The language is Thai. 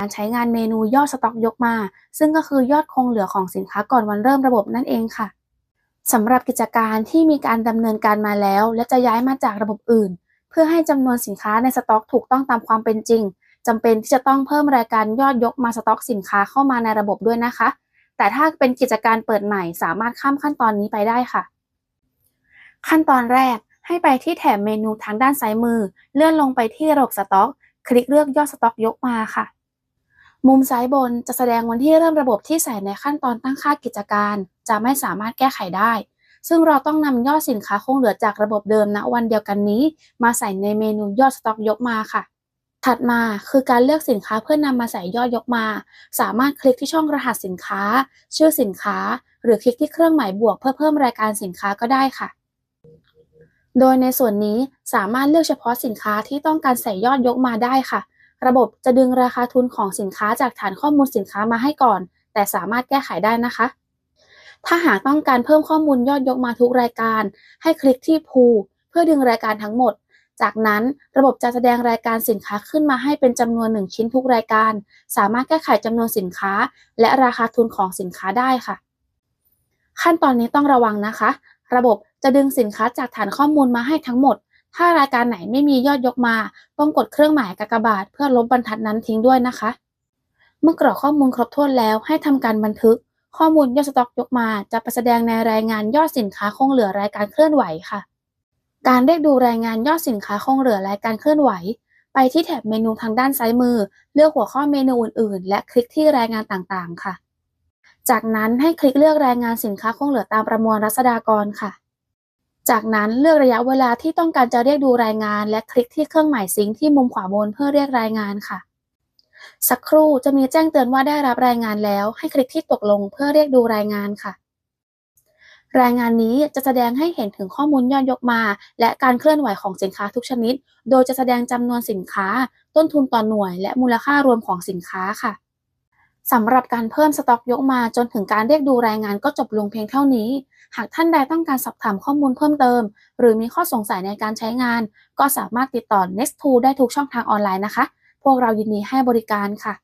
การใช้งานเมนูยอดสต็อกยกมา ซึ่งก็คือยอดคงเหลือของสินค้าก่อนวันเริ่มระบบนั่นเองค่ะสำหรับกิจการที่มีการดำเนินการมาแล้ว และจะย้ายมาจากระบบอื่น เพื่อให้จำนวนสินค้าในสต็อกถูกต้องตามความเป็นจริงจำเป็นที่จะต้องเพิ่มรายการยอดยกมาสต็อกสินค้าเข้ามาในระบบด้วยนะคะ แต่ถ้าเป็นกิจการเปิดใหม่สามารถข้ามขั้นตอนนี้ไปได้ค่ะ ขั้นตอนแรก ให้ไปที่แถบเมนูทางด้านซ้ายมือ เลื่อนลงไปที่ระบบสต็อก คลิกเลือกยอดสต็อกยกมาค่ะ มุมซ้ายบนจะแสดงวันที่เริ่มระบบที่ใส่ในขั้นตอนตั้งค่ากิจการ จะไม่สามารถแก้ไขได้ ซึ่งเราต้องนำยอดสินค้าคงเหลือจากระบบเดิมณวันเดียวกันนี้ มาใส่ในเมนูยอดสต็อกยกมาค่ะถัดมาคือการเลือกสินค้าเพื่อนำมาใส่ยอดยกมา สามารถคลิกที่ช่องรหัสสินค้า ชื่อสินค้า หรือคลิกที่เครื่องหมายบวกเพื่อเพิ่มรายการสินค้าก็ได้ค่ะ โดยในส่วนนี้สามารถเลือกเฉพาะสินค้าที่ต้องการใส่ยอดยกมาได้ค่ะ ระบบจะดึงราคาทุนของสินค้าจากฐานข้อมูลสินค้ามาให้ก่อน แต่สามารถแก้ไขได้นะคะ ถ้าหากต้องการเพิ่มข้อมูลยอดยกมาทุกรายการ ให้คลิกที่ Pool เพื่อดึงรายการทั้งหมด จากนั้นระบบจะแสดงรายการสินค้าขึ้นมาให้เป็นจำนวน 1 ชิ้นทุกรายการ สามารถแก้ไขจำนวนสินค้า และราคาทุนของสินค้าได้ค่ะ ขั้นตอนนี้ต้องระวังนะคะ ระบบ จะดึงสินค้าจากฐานข้อมูลมาให้ทั้งหมด ถ้ารายการไหนไม่มียอดยกมา ต้องกดเครื่องหมายกากบาทเพื่อลบบรรทัดนั้นทิ้งด้วยนะคะ เมื่อกรอกข้อมูลครบถ้วนแล้วให้ทำการบันทึก ข้อมูลยอดสต็อกยกมา จะไปแสดงในรายงานยอดสินค้าคงเหลือรายการเคลื่อนไหวค่ะ การเรียกดูรายงานยอดสินค้าคงเหลือรายการเคลื่อนไหว ไปที่แถบเมนูทางด้านซ้ายมือ เลือกหัวข้อเมนูอื่น ๆ และคลิกที่รายงานต่างๆ ค่ะ จากนั้นให้คลิกเลือกรายงานสินค้าคงเหลือตามประมวลรัษฎากรค่ะ จากนั้นเลือกระยะเวลาที่ต้องการจะเรียกดูรายงาน และคลิกที่เครื่องหมายซิงค์ที่มุมขวาบนเพื่อเรียกรายงานค่ะ สักครู่จะมีแจ้งเตือนว่าได้รับรายงานแล้ว ให้คลิกที่ตกลงเพื่อเรียกดูรายงานค่ะ รายงานนี้จะแสดงให้เห็นถึงข้อมูลยอดยกมา และการเคลื่อนไหวของสินค้าทุกชนิด โดยจะแสดงจำนวนสินค้า ต้นทุนต่อหน่วย และมูลค่ารวมของสินค้าค่ะ สำหรับการเพิ่มสต็อกยกมาจนถึงการเรียกดูรายงานก็จบลงเพียงเท่านี้ หากท่านใดต้องการสอบถามข้อมูลเพิ่มเติม หรือมีข้อสงสัยในการใช้งาน ก็สามารถติดต่อ Next2 ได้ทุกช่องทางออนไลน์นะคะ พวกเรายินดีให้บริการค่ะ